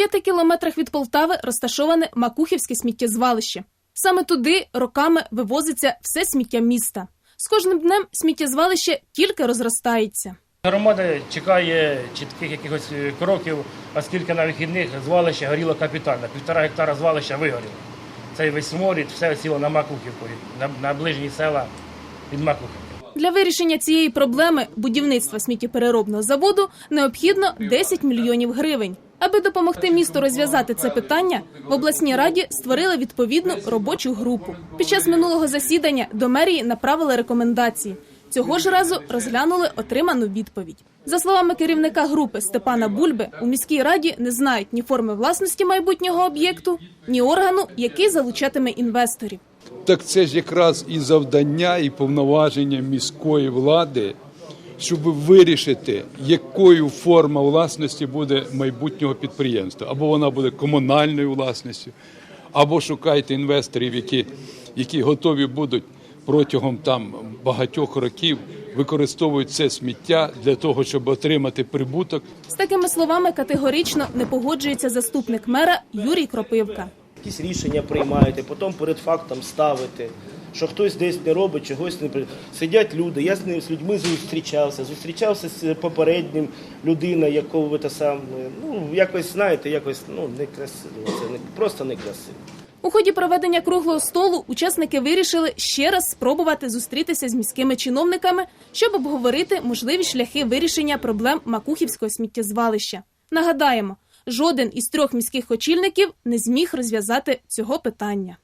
п'яти кілометрах від Полтави розташоване Макухівське сміттєзвалище. Саме туди роками вивозиться все сміття міста. З кожним днем сміттєзвалище тільки розростається. Громада чекає чітких якихось е, кроків, оскільки на вихідних звалище горіло капітально. Півтора гектара звалища вигоріло. Цей весь сморід, все сіло на Макухівку, на, на ближні села від Макухівки. Для вирішення цієї проблеми будівництва сміттєпереробного заводу необхідно 10 мільйонів гривень. Аби допомогти місту розв'язати це питання, в обласній раді створили відповідну робочу групу. Під час минулого засідання до мерії направили рекомендації. Цього ж разу розглянули отриману відповідь. За словами керівника групи Степана Бульби, у міській раді не знають ні форми власності майбутнього об'єкту, ні органу, який залучатиме інвесторів. Так це ж якраз і завдання, і повноваження міської влади, щоб вирішити, якою форма власності буде майбутнього підприємства. Або вона буде комунальною власністю, або шукайте інвесторів, які, які готові будуть протягом там багатьох років використовують це сміття для того, щоб отримати прибуток З такими словами категорично не погоджується заступник мера Юрій Кропивка. якісь рішення приймаєте, потім перед фактом ставите, що хтось десь не робить, чогось не при... Сидять люди. Я з ними з людьми зустрічався, зустрічався з попереднім людиною, якого ви те саме. Ну якось знаєте, якось ну некрасиво. Це не просто некрасиво. У ході проведення круглого столу учасники вирішили ще раз спробувати зустрітися з міськими чиновниками, щоб обговорити можливі шляхи вирішення проблем Макухівського сміттєзвалища. Нагадаємо, жоден із трьох міських очільників не зміг розв'язати цього питання.